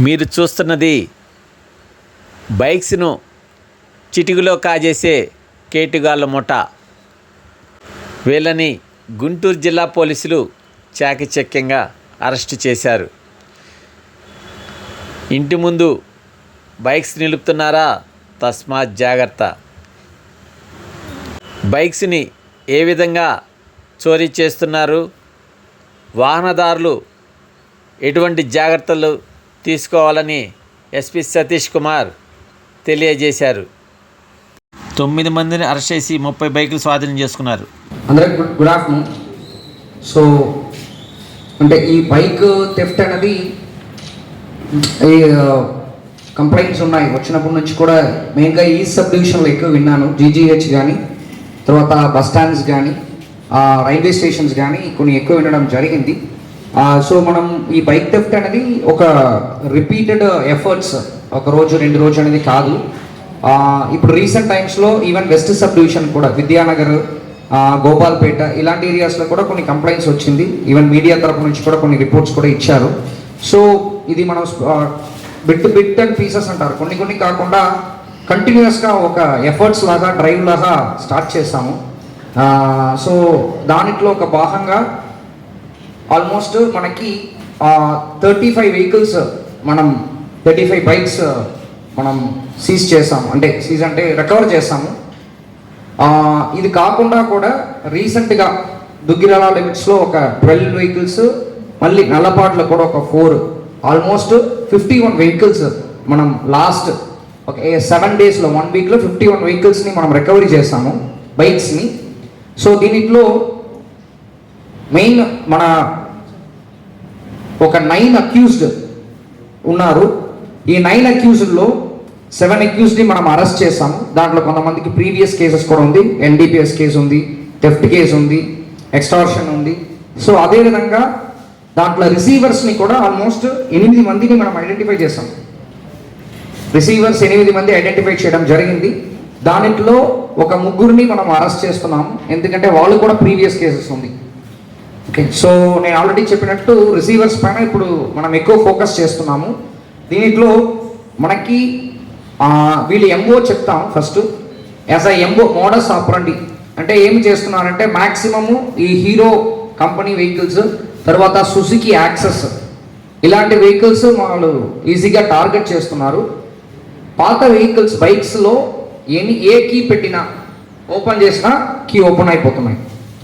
మీరు చూస్తున్నది బైక్స్ను చిటికలో కాజేసే కేటుగాళ్ళ ముఠ. వీళ్ళని గుంటూరు జిల్లా పోలీసులు చాకచక్యంగా అరెస్టు చేశారు. ఇంటి ముందు బైక్స్ నిలుపుతున్నారా? తస్మాత్ జాగ్రత్త. బైక్స్ని ఏ విధంగా చోరీ చేస్తున్నారు? వాహనదారులు ఎటువంటి జాగ్రత్తలు తీసుకోవాలని ఎస్పి సతీష్ కుమార్ తెలియజేశారు. తొమ్మిది మందిని అరెస్ట్ చేసి ముప్పై బైకులు స్వాధీనం చేసుకున్నారు. అందరికి గుడ్ గుడ్ ఆఫ్టర్నూన్. సో అంటే ఈ బైక్ థెఫ్ట్ అనేది ఈ కంప్లైంట్స్ ఉన్నాయి. వచ్చినప్పటి నుంచి కూడా మెయిన్గా ఈ సబ్ డివిజన్లో ఎక్కువ విన్నాను. జీజీహెచ్ కానీ తర్వాత బస్ స్టాండ్స్ కానీ రైల్వే స్టేషన్స్ కానీ కొన్ని ఎక్కువ వినడం జరిగింది. సో మనం ఈ బైక్ థెఫ్ట్ అనేది ఒక రిపీటెడ్ ఎఫర్ట్స్ ఒక రోజు రెండు రోజు అనేది కాదు. ఇప్పుడు రీసెంట్ టైమ్స్లో ఈవెన్ వెస్ట్ సబ్ డివిజన్ కూడా విద్యానగర్ గోపాల్పేట ఇలాంటి ఏరియాస్లో కూడా కొన్ని కంప్లైంట్స్ వచ్చింది. ఈవెన్ మీడియా తరపు నుంచి కూడా కొన్ని రిపోర్ట్స్ కూడా ఇచ్చారు. సో ఇది మనం బిట్ బిట్ అండ్ పీసెస్ అంటారు. కొన్ని కొన్ని కాకుండా కంటిన్యూస్గా ఒక ఎఫర్ట్స్ లాగా డ్రైవ్ లాగా స్టార్ట్ చేసాము సో దానిట్లో ఒక భాగంగా ఆల్మోస్ట్ మనకి థర్టీ ఫైవ్ వెహికల్స్ మనం థర్టీ ఫైవ్ బైక్స్ మనం సీజ్ చేసాము. అంటే సీజ్ అంటే రికవర్ చేసాము. ఇది కాకుండా కూడా రీసెంట్గా దుగ్గిరాల లిమిట్స్లో ఒక ట్వెల్వ్ వెహికల్స్ మళ్ళీ నల్లపాట్లో కూడా ఒక four almost fifty one vehicles మనం లాస్ట్ ఒక సెవెన్ డేస్లో వన్ వీక్లో ఫిఫ్టీ వన్ వెహికల్స్ని మనం రికవరీ చేసాము బైక్స్ని సో దీనిలో మెయిన్ మన ఒక నైన్ అక్యూజ్డ్ ఉన్నారు. ఈ నైన్ అక్యూజ్డ్లో సెవెన్ అక్యూజ్డ్ని మనం అరెస్ట్ చేసాము దాంట్లో కొంతమందికి ప్రీవియస్ కేసెస్ కూడా ఉంది. ఎన్డీపీఎస్ కేసు ఉంది థెఫ్ట్ కేసు ఉంది ఎక్స్టార్షన్ ఉంది. సో అదేవిధంగా దాంట్లో రిసీవర్స్ని కూడా ఆల్మోస్ట్ ఎనిమిది మందిని మనం ఐడెంటిఫై చేసాం రిసీవర్స్ ఎనిమిది మంది ఐడెంటిఫై చేయడం జరిగింది. దానిలో ఒక ముగ్గురిని మనం అరెస్ట్ చేస్తున్నాం. ఎందుకంటే వాళ్ళు కూడా ప్రీవియస్ కేసెస్ ఉంది. సో నేను ఆల్రెడీ చెప్పినట్టు రిసీవర్స్ పైన ఇప్పుడు మనం ఎక్కువ ఫోకస్ చేస్తున్నాము. దీంట్లో మనకి వీళ్ళు ఎంఓ చెప్తాం first as a MO modus operandi అంటే ఏమి చేస్తున్నారంటే మ్యాక్సిమము ఈ హీరో కంపెనీ వెహికల్స్ తర్వాత సుజుకి యాక్సెస్ ఇలాంటి వెహికల్స్ వాళ్ళు ఈజీగా టార్గెట్ చేస్తున్నారు. పాత వెహికల్స్ బైక్స్లో ఎన్ని ఏ కీ పెట్టినా ఓపెన్ చేసినా కీ ఓపెన్ అయిపోతున్నాయి.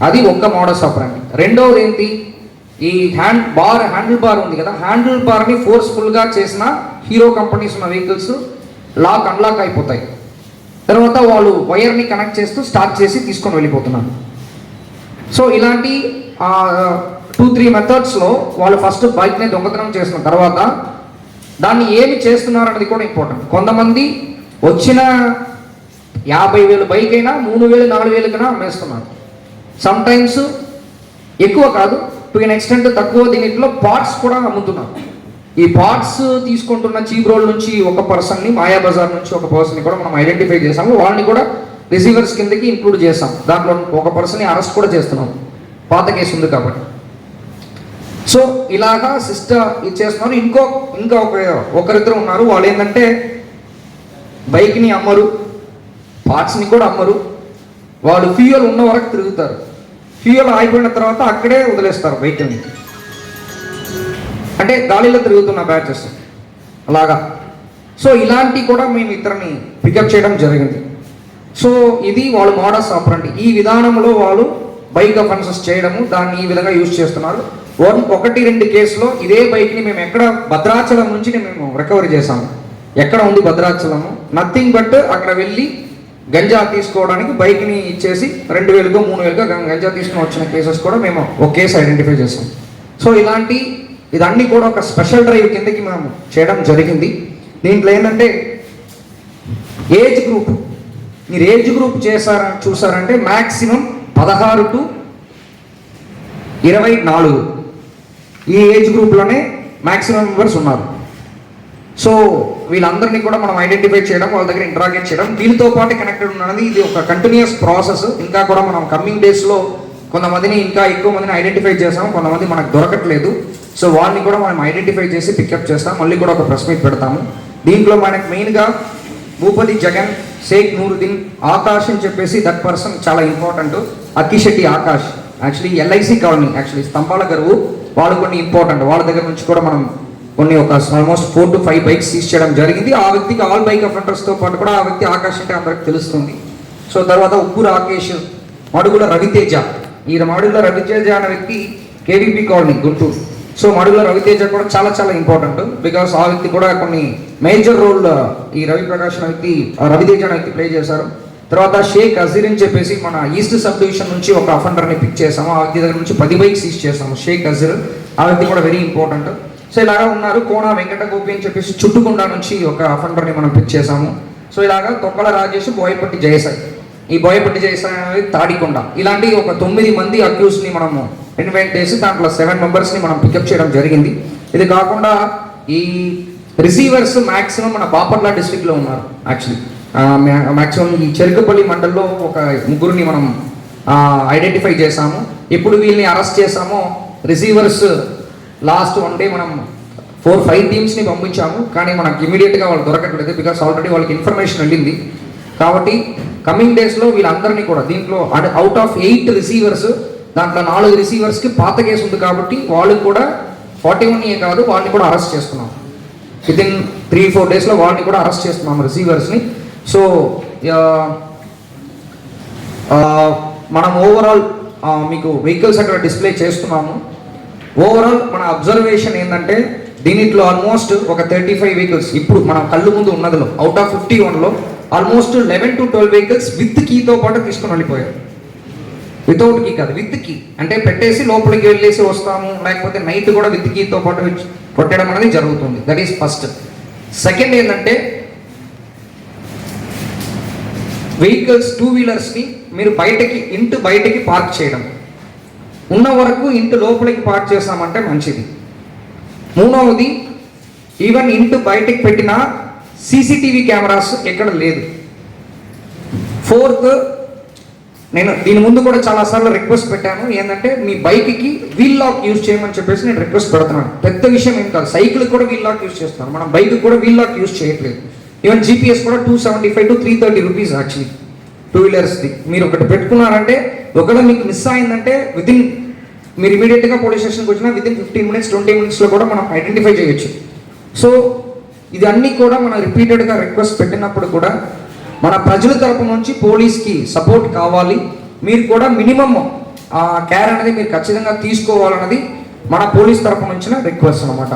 అది ఒక్క మోడల్స్ ఆపరండి రెండవది ఏంటి? ఈ హ్యాండ్ బార్ హ్యాండిల్ బార్ ఉంది కదా హ్యాండిల్ బార్ని ఫోర్స్ఫుల్గా చేసిన హీరో కంపెనీస్ ఉన్న వెహికల్స్ లాక్ అన్లాక్ అయిపోతాయి. తర్వాత వాళ్ళు వైర్ని కనెక్ట్ చేస్తూ స్టార్ట్ చేసి తీసుకొని వెళ్ళిపోతున్నారు. సో ఇలాంటి టూ త్రీ మెథడ్స్లో వాళ్ళు ఫస్ట్ బైక్ని దొంగతనం చేసిన తర్వాత దాన్ని ఏమి చేస్తున్నారు అనేది కూడా ఇంపార్టెంట్ కొంతమంది వచ్చిన యాభై వేలు బైక్ అయినా మూడు వేలు నాలుగు వేలకైనా అమ్మేస్తున్నారు. సమ్ టైమ్స్ ఎక్కువ కాదు టు ఎన్ ఎక్స్టెంట్ తక్కువ దీనిలో పార్ట్స్ కూడా అమ్ముతున్నారు. ఈ పార్ట్స్ తీసుకుంటున్న చీప్ రోల్ నుంచి ఒక పర్సన్ని మాయా బజార్ నుంచి ఒక పర్సన్ని కూడా మనం ఐడెంటిఫై చేసాము. వాళ్ళని కూడా రిసీవర్స్ కిందకి ఇంక్లూడ్ చేసాం. దాంట్లో ఒక పర్సన్ని అరెస్ట్ కూడా చేస్తున్నాం. పాత కేసు ఉంది కాబట్టి. సో ఇలాగా సిస్టర్ ఇచ్చేస్తున్నారు. ఇంకో ఇంకా ఒక ఒకరిద్దరు ఉన్నారు. వాళ్ళు ఏంటంటే బైక్ని అమ్మరు పార్ట్స్ని కూడా అమ్మరు. వాళ్ళు ఫ్యూయల్ ఉన్న వరకు తిరుగుతారు. ఫ్యూయల్ ఆగిపోయిన తర్వాత అక్కడే వదిలేస్తారు వెహికల్ని అంటే గాలిలో తిరుగుతున్న బ్యాచెస్ అలాగా? సో ఇలాంటి కూడా మేము ఇద్దరిని పికప్ చేయడం జరిగింది. సో ఇది వాళ్ళు మోడల్స్ ఆపరండి ఈ విధానంలో వాళ్ళు బైక్ అఫెన్సెస్ చేయడము దాన్ని ఈ విధంగా యూజ్ చేస్తున్నారు. వన్ ఒకటి రెండు కేసులో ఇదే బైక్ని మేము ఎక్కడ భద్రాచలం నుంచి మేము రికవరీ చేసాము ఎక్కడ ఉంది భద్రాచలము? నథింగ్ బట్ అక్కడ వెళ్ళి గంజా తీసుకోవడానికి బైక్ని ఇచ్చేసి రెండు వేలుగా మూడు వేలుగా గంజా తీసుకుని వచ్చిన కేసెస్ కూడా మేము ఒక కేసు ఐడెంటిఫై చేసాం సో ఇలాంటి ఇదన్నీ కూడా ఒక స్పెషల్ డ్రైవ్ కిందకి మేము చేయడం జరిగింది. దీంట్లో ఏంటంటే ఏజ్ గ్రూప్. మీరు ఏజ్ గ్రూప్ చేశారా చూసారంటే మ్యాక్సిమం పదహారు టు ఇరవై నాలుగు. ఈ ఏజ్ గ్రూప్లోనే మ్యాక్సిమం మెంబర్స్ ఉన్నారు. సో వీళ్ళందరినీ కూడా మనం ఐడెంటిఫై చేయడం వాళ్ళ దగ్గర ఇంటరాగేట్ చేయడం వీళ్ళతో పాటు కనెక్టెడ్ ఉన్నది ఇది ఒక కంటిన్యూస్ ప్రాసెస్ ఇంకా కూడా మనం కమింగ్ డేస్లో కొంతమందిని ఇంకా ఎక్కువ మందిని ఐడెంటిఫై చేసాం కొంతమంది మనకు దొరకట్లేదు. సో వాళ్ళని కూడా మనం ఐడెంటిఫై చేసి పికప్ చేస్తాం మళ్ళీ కూడా ఒక ప్రెస్ మీట్ పెడతాము. దీంట్లో మనకి మెయిన్గా భూపతి జగన్ షేక్ నూరుద్దీన్ ఆకాష్ అని చెప్పేసి దట్ పర్సన్ చాలా important Akkisetti Akash. Actually LIC colony actually Stambhala Garuvu వాళ్ళు కొన్ని ఇంపార్టెంట్ వాళ్ళ దగ్గర నుంచి కూడా మనం కొన్ని ఒక almost four to five bikes seize చేయడం జరిగింది. ఆ వ్యక్తికి ఆల్ బైక్ అఫెండర్స్తో పాటు కూడా ఆ వ్యక్తి ఆకాష్ అంటే అందరికి తెలుస్తుంది. సో తర్వాత ఉప్పు రాకేష్ మడుగుల రవితేజ. ఈ మడుగుల రవితేజ అనే వ్యక్తి KVP colony Guntur. So Madugula Raviteja కూడా చాలా చాలా ఇంపార్టెంట్ బికాస్ ఆ వ్యక్తి కూడా కొన్ని మేజర్ రోల్ ఈ రవి ప్రకాష్ అనే వ్యక్తి ఆ రవితేజ అనే వ్యక్తి ప్లే చేశారు. తర్వాత షేక్ అజీర్ అని చెప్పేసి మన ఈస్ట్ సబ్ డివిజన్ నుంచి ఒక అఫెండర్ని పిక్ చేసాము ఆ వ్యక్తి దగ్గర నుంచి పది బైక్స్ సీజ్ చేసాము షేక్ అజీర్. ఆ వ్యక్తి కూడా వెరీ ఇంపార్టెంట్ సో ఇలాగా ఉన్నారు. కోన వెంకట గోపి అని చెప్పేసి చుట్టుకొండ నుంచి ఒక అఫెండర్ని మనం పిక్ చేసాము సో ఇలాగా తొక్కల రాజేష్ బోయపట్టి జయసాయి. ఈ బోయపట్టి జయసాయి అనేది తాడికొండ. ఇలాంటి ఒక తొమ్మిది మంది అక్యూస్ని మనము ఇన్వైట్ చేసి దాంట్లో సెవెన్ మెంబర్స్ని మనం పికప్ చేయడం జరిగింది. ఇది కాకుండా ఈ రిసీవర్స్ మ్యాక్సిమం మన బాపట్ల డిస్ట్రిక్ట్లో ఉన్నారు యాక్చువల్లీ. మాక్సిమం ఈ చెరుకుపల్లి మండల్లో ఒక ముగ్గురిని మనం ఐడెంటిఫై చేసాము ఎప్పుడు వీళ్ళని అరెస్ట్ చేసామో రిసీవర్స్ లాస్ట్ వన్ డే మనం ఫోర్ ఫైవ్ టీమ్స్ని పంపించాము. కానీ మనకి ఇమీడియట్గా వాళ్ళు దొరకట్లేదు బికాస్ ఆల్రెడీ వాళ్ళకి ఇన్ఫర్మేషన్ వెళ్ళింది. కాబట్టి కమింగ్ డేస్లో వీళ్ళందరినీ కూడా దీంట్లో అవుట్ ఆఫ్ ఎయిట్ రిసీవర్స్ దాంట్లో నాలుగు రిసీవర్స్కి పాత కేసు ఉంది కాబట్టి వాళ్ళు కూడా ఫార్టీ వన్ ఏ కాదు వాళ్ళని కూడా అరెస్ట్ చేస్తున్నాం. విత్ ఇన్ త్రీ ఫోర్ డేస్లో వాళ్ళని కూడా అరెస్ట్ చేస్తున్నాం రిసీవర్స్ని సో మనం ఓవరాల్ మీకు వెహికల్స్ అక్కడ డిస్ప్లే చేస్తున్నాము. ఓవరాల్ మన అబ్జర్వేషన్ ఏంటంటే దీనిట్లో ఆల్మోస్ట్ ఒక థర్టీ ఫైవ్ వెహికల్స్ ఇప్పుడు మన కళ్ళు ముందు ఉన్నదిలో అవుట్ ఆఫ్ ఫిఫ్టీ వన్లో almost eleven to twelve vehicles with కీతో పాటు తీసుకుని వెళ్ళిపోయారు. వితౌట్ కీ కాదు విత్ కీ అంటే పెట్టేసి లోపలికి వెళ్ళేసి వస్తాము లేకపోతే నైట్ కూడా విత్ కీతో పాటు కొట్టడం అనేది జరుగుతుంది. దట్ ఈస్ ఫస్ట్ సెకండ్ ఏంటంటే వెహికల్స్ టూ వీలర్స్ని మీరు బయటకి ఇంటి బయటకి పార్క్ చేయడం. ఉన్న వరకు ఇంటి లోపలికి పార్క్ చేస్తామంటే మంచిది. మూడవది ఈవెన్ ఇంటి బయటకు పెట్టిన సీసీటీవీ కెమెరాస్ ఎక్కడ లేదు. ఫోర్త్ నేను దీని ముందు కూడా చాలాసార్లు రిక్వెస్ట్ పెట్టాను. ఏంటంటే మీ బైక్కి వీల్ లాక్ యూజ్ చేయమని చెప్పేసి నేను రిక్వెస్ట్ పెడుతున్నాను. పెద్ద విషయం ఏం కాదు. సైకిల్ కూడా వీల్ లాక్ యూజ్ చేస్తున్నాను మనం బైక్ కూడా వీల్ లాక్ యూజ్ చేయట్లేదు. ఈవెన్ జీపీఎస్ కూడా two seventy five to three thirty rupees actually two వీలర్స్ది మీరు ఒకటి పెట్టుకున్నారంటే ఒకవేళ మీకు మిస్ అయిందంటే వితిన్ మీరు ఇమీడియట్గా పోలీస్ స్టేషన్కి వచ్చినా వితిన్ ఫిఫ్టీన్ మినిట్స్ ట్వంటీ మినిట్స్లో కూడా మనం ఐడెంటిఫై చేయొచ్చు. సో ఇది అన్నీ కూడా మనం రిపీటెడ్గా రిక్వెస్ట్ పెట్టినప్పుడు కూడా మన ప్రజల తరపు నుంచి పోలీస్కి సపోర్ట్ కావాలి. మీరు కూడా మినిమమ్ ఆ కేర్ అనేది మీరు ఖచ్చితంగా తీసుకోవాలన్నది మన పోలీస్ తరపు నుంచి రిక్వెస్ట్ అనమాట